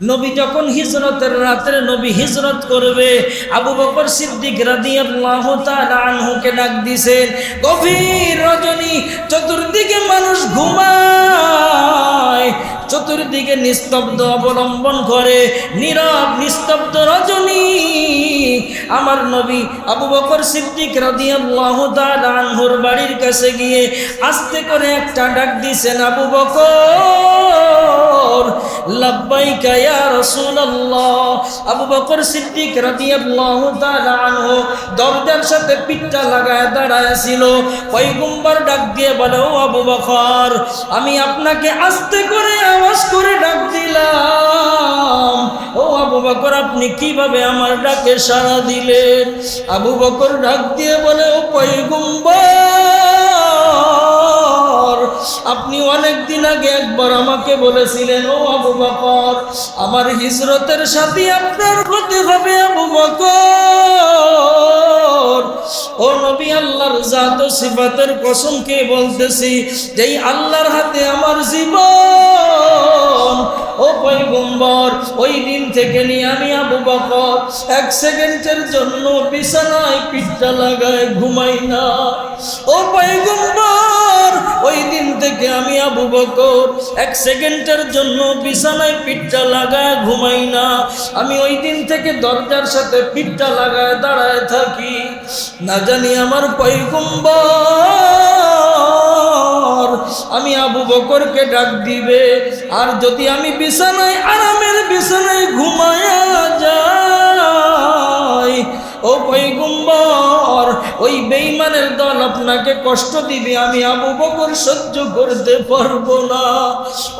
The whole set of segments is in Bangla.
নবী যখন হিজরতের রাত্রে নবী হিজরত করবে, আবু বকর সিদ্দিক আনহুকে ডাক দিছেন, গভীর রজনী, চতুর্দিকে মানুষ ঘুমায় চতুর্দিকে নিস্তব্ধ অবলম্বন করে, নীরব নিস্তব্ধ রজনী। আমার নবী আবু বকর সিদ্দিক রাদিয়াল্লাহু বাড়ির কাছে গিয়ে আস্তে করে একটা ডাক দিছেন আবু বকর আবু সিদ্দিক সাথে লাগায় ডাক দিয়ে বলে, ও আবু আমি আপনাকে আস্তে করে আওয়াজ করে ডাক দিলাম। ও আবু বকর, আপনি কীভাবে আমার ডাকে সাড়া দিলেন? আবু বকর ডাক দিয়ে বলে, ও পয়গম্বর, আপনি অনেক দিন আগে একবার আমাকে বলেছিলেন, ও আবু বকর, আমার হিজরতের সাথে আপনার হতে হবে আবু বকর। ও নবী, আল্লাহর জাত সিফাতের কসমকে বলতেছি, যেই আল্লাহর হাতে আমার জীবন, ও পৈগম্বর ওই দিন থেকে নিয়ে আমি আবু বকর, এক সেকেন্ডের জন্য বিছানায় পিঠটা লাগায় ঘুমাই না ও পয়গম্বর ওই দিন থেকে আমি আবু বকর এক সেকেন্ডের জন্য বিছানায় পিঠটা লাগায় ঘুমাই না। আমি ওই দিন থেকে দরজার সাথে পিঠটা লাগায় দাঁড়ায় থাকি। না জানি আমার পয়গম্বর, আমি আবু বকরকে ডাক দিবে। আর যদি আমি বিছানায়, আরামের বিছানায় ঘুমায়া যাই বেইমানের দল আপনাকে কষ্ট দিবে, আমি আবু বকর সহ্য করতে পারব না।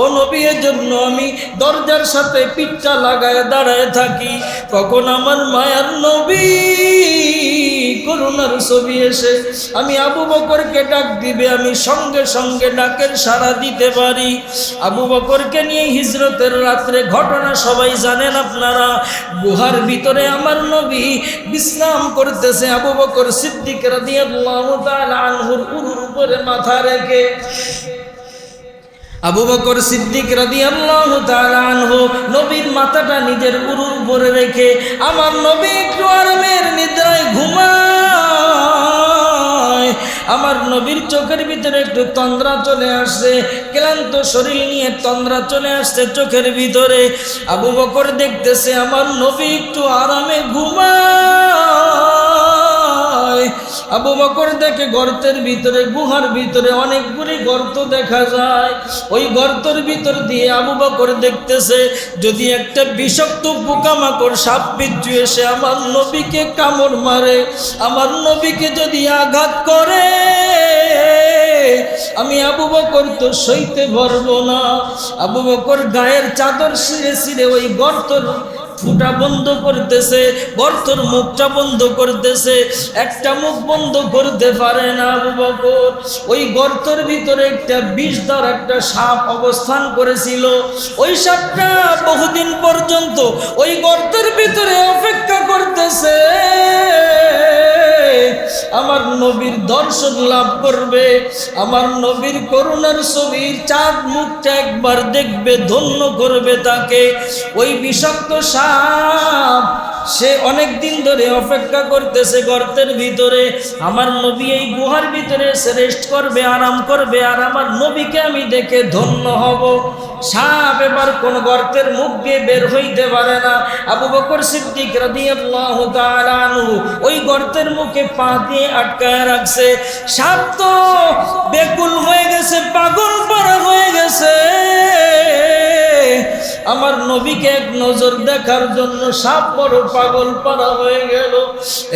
ও নবী জন্য আমি দরজার সাথে পিঠটা লাগায় দাঁড়ায় থাকি। কখন আমার মায়ার নবী করুণার ছবি এসে আমি আবু বকরকে ডাক দিবে, আমি সঙ্গে সঙ্গে ডাকের সাড়া দিতে পারি। আবু বকরকে নিয়ে হিজরতের রাত্রে ঘটনা সবাই জানেন আপনারা। গুহার ভিতরে আমার নবী বিশ্রাম করতেছে আবু বকর সিদ্দিক রাদিয়াল্লাহু তাআলা আনহুর উপরে মাথা রেখে। আবু বকর সিদ্দিক রাদিয়াল্লাহু তাআলা আনহু নবীর মাথাটা নিজের উরুর উপরে রেখে, আমার নবী একটু আরামের নিদ্রায় ঘুমায়। আমার নবীর চোখের ভিতরে একটু তন্দ্রা চলে আসছে, ক্লান্ত শরীর নিয়ে তন্দ্রা চলে আসছে চোখের ভিতরে। আবু বকর দেখতেছে, আমার নবী একটু আরামে ঘুমায়। আবু বকর দেখে গর্তের ভিতরে, গুহার ভিতরে অনেকগুলি গর্ত দেখা যায়। ওই গর্তের ভিতর দিয়ে আবু বকর দেখতেছে, যদি একটা বিষাক্ত পোকামাকড় সাপ বিচ্ছু এসে আমার নবীকে কামড় মারে, আমার নবীকে যদি আঘাত করে, আমি আবু বকর তো সইতে পারব না। আবু বকর গায়ের চাদর ছিঁড়ে ছিঁড়ে ওই গর্তর ফুটা বন্ধ করতেছে, গর্তর মুখটা বন্ধ করতেছে, একটা মুখ বন্ধ করতে পারে না আবু বকর। ওই গর্তর ভিতরে একটা বিষদার একটা সাপ অবস্থান করেছিল। ওই সাপটা বহুদিন পর্যন্ত ওই গর্তের ভিতরে অপেক্ষা করতেছে। আমার নবীর দর্শন লাভ করবে। আমার নবীর করুণার ছবির চাঁদ মুখটা একবার দেখবে, ধন্য করবে তাকে। ওই বিষাক্ত সাপ সে অনেক দিন ধরে অপেক্ষা করতেছে গর্তের ভিতরে। আমার নবী এই গুহার ভিতরে সে রেস্ট করবে, আরাম করবে, আর আমার নবীকে আমি দেখে ধন্য হব। সাপ এবার কোন গর্তের মুখ দিয়ে বের হইতে পারে না। আবু বকর সিদ্দিক রাদিয়াল্লাহু তাআলা আনহু ওই গর্তের মুখে পা দিয়ে আটকায় রাখছে। সাপ তো বেকুল হয়ে গেছে, পাগল পারা হয়ে গেছে। আমার নবীকে এক নজর দেখার জন্য সাপ বড় পাগল পারা হয়ে গেল।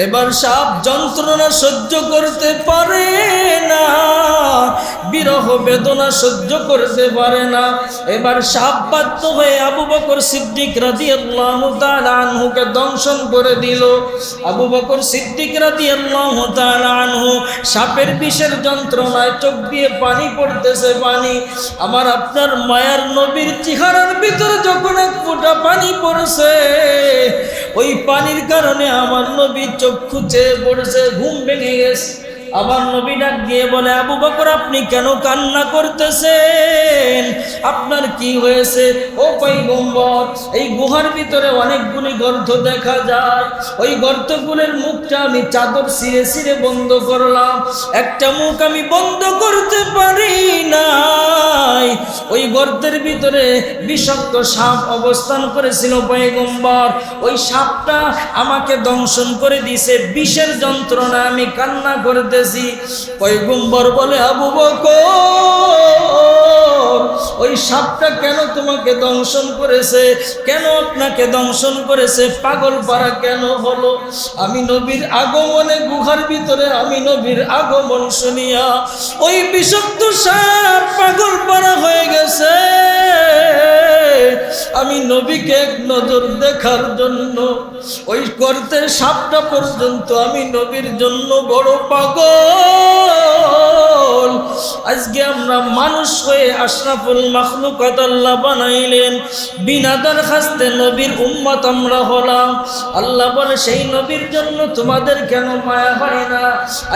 এবার সাপ যন্ত্রণা সহ্য করতে পারে না, বিরহ বেদনা সহ্য করতে পারে না। এবার সাপ বাধ্য হয়ে আবু বকর সিদ্দিক তাআলা আনহুকে দংশন করে দিল। আবু বকর সিদ্দিক তাআলা আনহু সাপের বিষের যন্ত্রণায় চোখ দিয়ে পানি পড়তেছে পানি। আমার আপনার মায়ার নবীর চেহারার ভিতরে যখন এক ফোঁটা পানি পড়েছে, ওই পানির কারণে আমার নবী চক্ষু চেয়ে পড়েছে, ঘুম ভেঙে গেছে। আবার নবী ডাক দিয়ে বলে, আবু বকর, আপনি কেন কান্না করতেছেন? আপনার কি হয়েছে? ও পৈগম্বর এই গুহার ভিতরে অনেকগুলি গর্ত দেখা যায়। ওই গর্তগুলোর মুখটা আমি চাদর সিরে সিরে বন্ধ করলাম। একটা মুখ আমি বন্ধ করতে পারি নাই। ওই গর্তের ভিতরে বিষাক্ত সাপ অবস্থান করেছিল পয়গম্বর। ওই সাপটা আমাকে দংশন করে দিছে বিষের যন্ত্রণা আমি কান্না করতেছি পয়গম্বর বলে, আবু বকর, ওই সাপটা কেন তোমাকে দংশন করেছে? কেন আপনাকে দংশন করেছে? পাগল পারা কেন হলো? আমি নবীর আগমনে, গুহার ভিতরে আমি নবীর আগমন শুনিয়া, ওই বিষাক্ত সাপ পাগল পারা হয়ে গেছে। আমি নবীকে এক নজর দেখার জন্য, ওই করতে সাপটা পর্যন্ত আমি নবীর জন্য বড় পাগল Oh! আজকে আমরা মানুষ হয়ে আশরাফুল মাখলুকাত আল্লাহ বানাইলেন। বিনা দরখাস্তে নবীর উম্মত আমরা হলাম। আল্লাহ বলে, সেই নবীর জন্য তোমাদের কেন মায়া হয় না?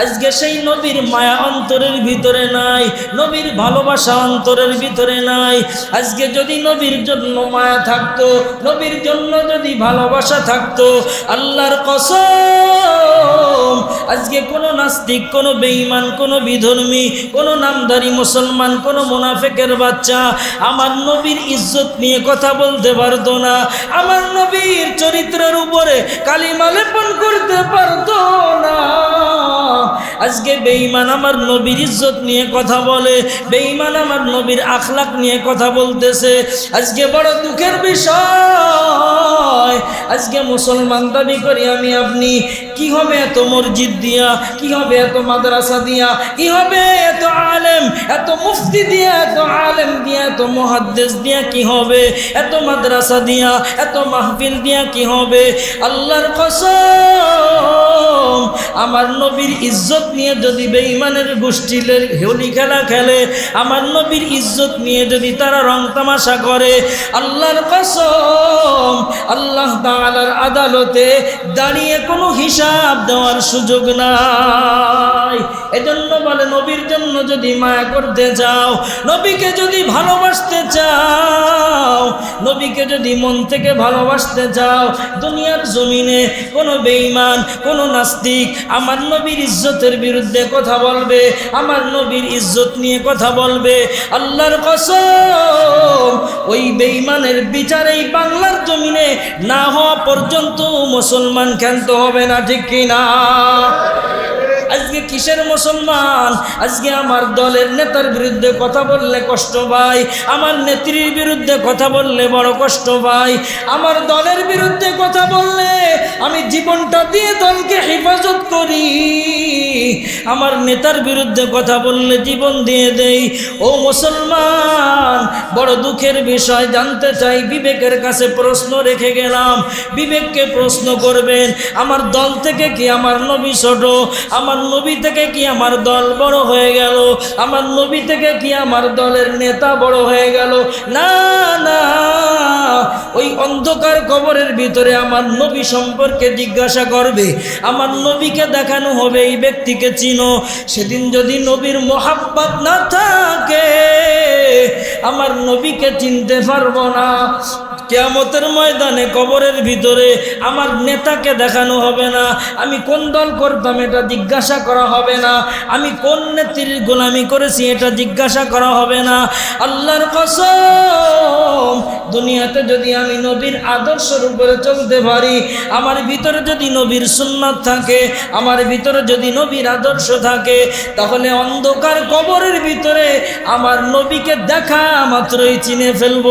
আজকে সেই নবীর মায়া অন্তরের ভিতরে নাই, নবীর ভালোবাসা অন্তরের ভিতরে নাই। আজকে যদি নবীর জন্য মায়া থাকতো, নবীর জন্য যদি ভালোবাসা থাকতো, আল্লাহর কসম, আজকে কোনো নাস্তিক, কোনো বেঈমান, কোনো বিধর্মী, কোনো নামদারি মুসলমান কোনো মুনাফেকের বাচ্চা আমার নবীর ইজ্জত নিয়ে কথা বলতে পারতো না। আমার নবীর চরিত্রের উপরে কালিমা লেপন করতে পারতো না। আজকে বেঈমান আমার নবীর ইজ্জত নিয়ে কথা বলে, বেঈমান আমার নবীর আখলাক নিয়ে কথা বলতেছে। আজকে বড় দুঃখের বিষয়। আজকে মুসলমান দাবি করি আমি আপনি কি হবে এত মসজিদ দিয়া? কি হবে এত মাদ্রাসা দিয়া? কি হবে এত আলেম? এত মুফতি দিয়া, এত আলেম দিয়া, এত মহাদ্দেশ দিয়া কি হবে? এত মাদ্রাসা দিয়া, এত মাহফিল দিয়া কি হবে? আল্লাহর কসম, আমার নবীর ইজ্জত নিয়ে যদি বেঈমানের গোষ্ঠীর হোলি খেলা খেলে, আমার নবীর ইজ্জত নিয়ে যদি তারা রং তামাশা করে, আল্লাহর কসম, আল্লাহ তাআলার আদালতে দাঁড়িয়ে কোনো হিসাব দেওয়ার সুযোগ নাই। এজন্য বলে, নবীর জন্য যদি মায়া করতে চাও, নবীকে যদি ভালোবাসতে চাও, নবীকে যদি মন থেকে ভালোবাসতে চাও, দুনিয়ার জমিনে কোনো বেঈমান, কোনো নাস্তিক আমার নবীর ইজ্জতের বিরুদ্ধে কথা বলবে, আমার নবীর ইজ্জত নিয়ে কথা বলবে। আল্লাহর কসম, ওই বেঈমানের বিচার এই বাংলার জমিনে না হওয়া পর্যন্ত মুসলমান ক্ষান্ত হবে না, ঠিক কিনা আজকে কিসের মুসলমান? আজকে আমার দলের নেতার বিরুদ্ধে কথা বললে কষ্ট পাই, আমার নেত্রীর বিরুদ্ধে কথা বললে বড় কষ্ট পাই, আমার দলের বিরুদ্ধে কথা বললে আমি জীবনটা দিয়ে দলকে হেফাজত করি। আমার নেতার বিরুদ্ধে কথা বললে জীবন দিয়ে দেই। ও মুসলমান, বড় দুঃখের বিষয় জানতে চাই, বিবেকের কাছে প্রশ্ন রেখে গেলাম। বিবেককে প্রশ্ন করবেন, আমার দল থেকে কি আমার নবী ছোট? আমার নবী থেকে কি আমার দল বড় হয়ে গেল? আমার নবী থেকে কি আমার দলের নেতা বড় হয়ে গেল? না না। ওই অন্ধকার কবরের ভিতরে আমার নবী সম্পর্কে জিজ্ঞাসা করবে। আমার নবীকে দেখানো হবে, এই ব্যক্তিকে চিনো। সেদিন যদি নবীর মোহাব্বত না থাকে, আমার নবীকে চিনতে পারব না। কেয়ামতের ময়দানে কবরের ভিতরে আমার নেতাকে দেখানো হবে না। আমি কোন দল করতাম এটা জিজ্ঞাসা করা হবে না। আমি কোন নেত্রীর গোলামি করেছি এটা জিজ্ঞাসা করা হবে না। আল্লাহর কসম, দুনিয়াতে যদি আমি নবীর আদর্শের উপরে চলতে পারি, আমার ভিতরে যদি নবীর সুন্নাত থাকে, আমার ভিতরে যদি নবীর আদর্শ থাকে, তাহলে অন্ধকার কবরের ভিতরে আমার নবীকে দেখা মাত্রই চিনে ফেলব।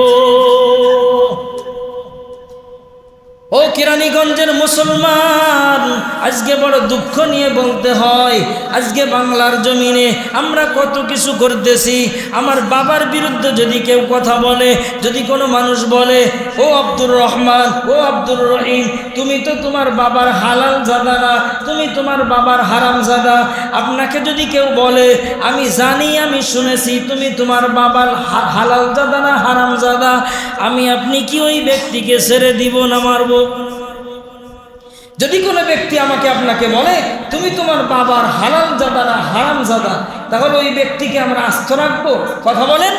ও কিরানীগঞ্জের মুসলমান, আজকে বড় দুঃখ নিয়ে বলতে হয়, আজকে বাংলার জমিনে আমরা কত কিছু করতেছি, আমার বাবার বিরুদ্ধে যদি কেউ কথা বলে, যদি কোনো মানুষ বলে, ও আব্দুর রহমান, ও আব্দুর রহিম, তুমি তো তোমার বাবার হালাল জাদা না, তুমি তোমার বাবার হারাম জাদা, আপনাকে যদি কেউ বলে, আমি জানি, আমি শুনেছি, তুমি তোমার বাবার হালাল জাদা না হারাম জাদা, আমি আপনি কি ওই ব্যক্তিকে ছেড়ে দিব না মারবো? যদি কোনো ব্যক্তি আমাকে আপনাকে বলে, তুমি তোমার বাবার হারাম জাদা না হারাম জাদা তাহলে ওই ব্যক্তিকে আমরা আস্থ রাখব। কথা বলেন?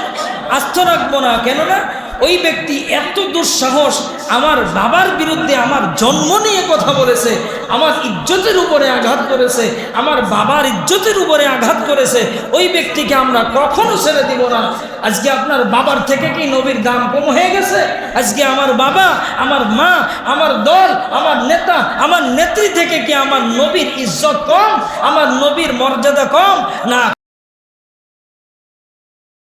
আস্থ রাখব না। কেননা ওই ব্যক্তি এত দুঃসাহস, আমার বাবার বিরুদ্ধে আমার জন্ম নিয়ে কথা বলেছে, আমার ইজ্জতের উপরে আঘাত করেছে, আমার বাবার ইজ্জতের উপরে আঘাত করেছে, ওই ব্যক্তিকে আমরা কখনো ছেড়ে দিব না। আজকে আপনার বাবার থেকে কি নবীর দাম কম হয়ে গেছে? আজকে আমার বাবা, আমার মা, আমার দল, আমার নেতা, আমার নেত্রী থেকে কি আমার নবীর ইজ্জত কম? আমার নবীর মর্যাদা কম? না।